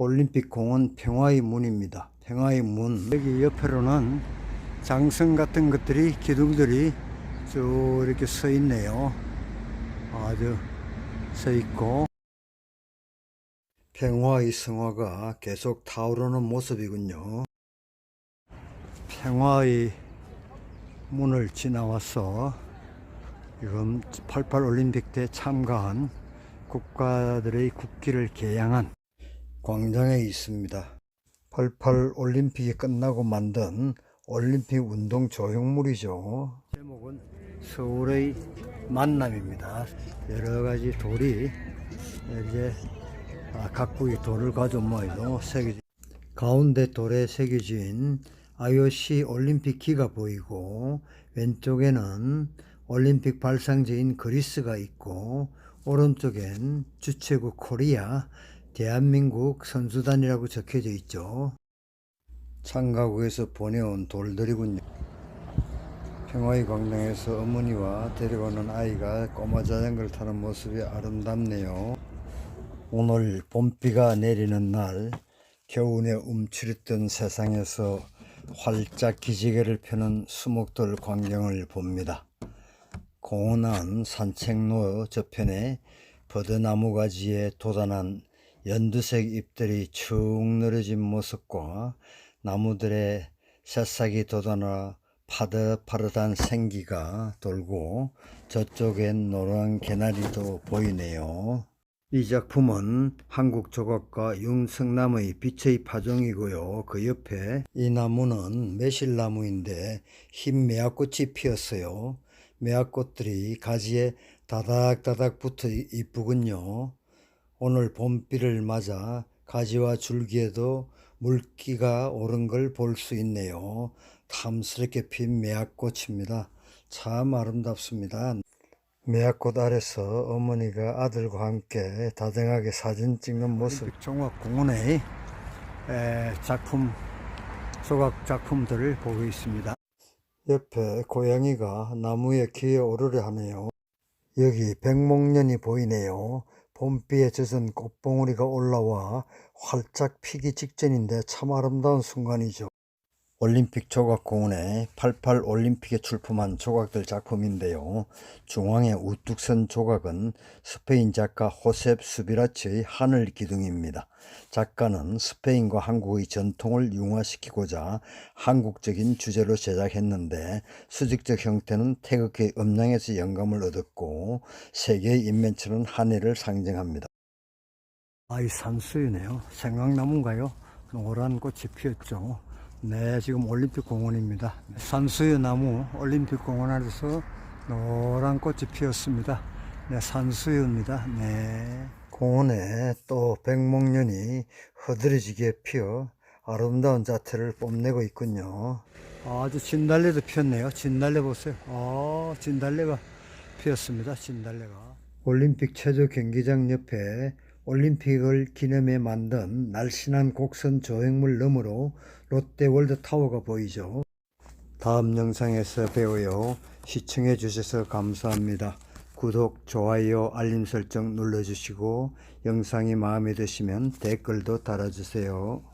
올림픽 공원 평화의 문입니다. 평화의 문. 여기 옆으로는 장성 같은 것들이 기둥들이 쭉 이렇게 서 있네요. 아주 서 있고 평화의 성화가 계속 타오르는 모습이군요. 평화의 문을 지나와서 지금 88 올림픽 때 참가한 국가들의 국기를 개양한 광장에 있습니다. 88 올림픽이 끝나고 만든 올림픽 운동 조형물이죠. 제목은 서울의 만남입니다. 여러 가지 돌이 이제 아, 각국이 돌을 가져온 모양이죠. 새겨진 가운데 돌에 새겨진 IOC 올림픽 기가 보이고 왼쪽에는 올림픽 발상지인 그리스가 있고 오른쪽엔 주최국 코리아 대한민국 선수단이라고 적혀져 있죠. 참가국에서 보내온 돌들이군요. 평화의 광장에서 어머니와 데려오는 아이가 꼬마 자전거를 타는 모습이 아름답네요. 오늘 봄비가 내리는 날 겨우내 움츠렸던 세상에서 활짝 기지개를 펴는 수목돌 광경을 봅니다. 공원안 산책로 저편에 버드나무 가지에 돋아난 연두색 잎들이 축 늘어진 모습과 나무들의 새싹이 돋아나 파릇파릇한 생기가 돌고 저쪽엔 노란 개나리도 보이네요. 이 작품은 한국 조각가 윤성남의 빛의 파종이고요. 그 옆에 이 나무는 매실나무인데 흰 매화꽃이 피었어요. 매화꽃들이 가지에 다닥다닥 붙어 이쁘군요. 오늘 봄비를 맞아 가지와 줄기에도 물기가 오른 걸 볼 수 있네요. 탐스럽게 핀 매화꽃입니다. 참 아름답습니다. 매화꽃 아래서 어머니가 아들과 함께 다정하게 사진 찍는 모습. 종합공원의 에, 작품, 조각 작품들을 보고 있습니다. 옆에 고양이가 나무에 기어 오르려 하네요. 여기 백목련이 보이네요. 봄비에 젖은 꽃봉오리가 올라와 활짝 피기 직전인데 참 아름다운 순간이죠. 올림픽 조각공원에 88 올림픽에 출품한 조각들 작품인데요. 중앙에 우뚝 선 조각은 스페인 작가 호셉 수비라치의 하늘 기둥입니다. 작가는 스페인과 한국의 전통을 융화시키고자 한국적인 주제로 제작했는데 수직적 형태는 태극기 음양에서 영감을 얻었고 세 개의 인면체는 한해를 상징합니다. 아이 산수유네요. 생강나무인가요? 노란 꽃이 피었죠. 네, 지금 올림픽 공원입니다. 산수유 나무 올림픽 공원 안에서 노란 꽃이 피었습니다. 네, 산수유입니다. 네. 공원에 또 백목련이 허드레지게 피어 아름다운 자태를 뽐내고 있군요. 아주 진달래도 피었네요. 진달래 보세요. 아, 진달래가 피었습니다. 진달래가. 올림픽 체조 경기장 옆에 올림픽을 기념해 만든 날씬한 곡선 조형물 너머로 롯데월드 타워가 보이죠. 다음 영상에서 배워요. 시청해 주셔서 감사합니다. 구독, 좋아요, 알림 설정 눌러주시고 영상이 마음에 드시면 댓글도 달아주세요.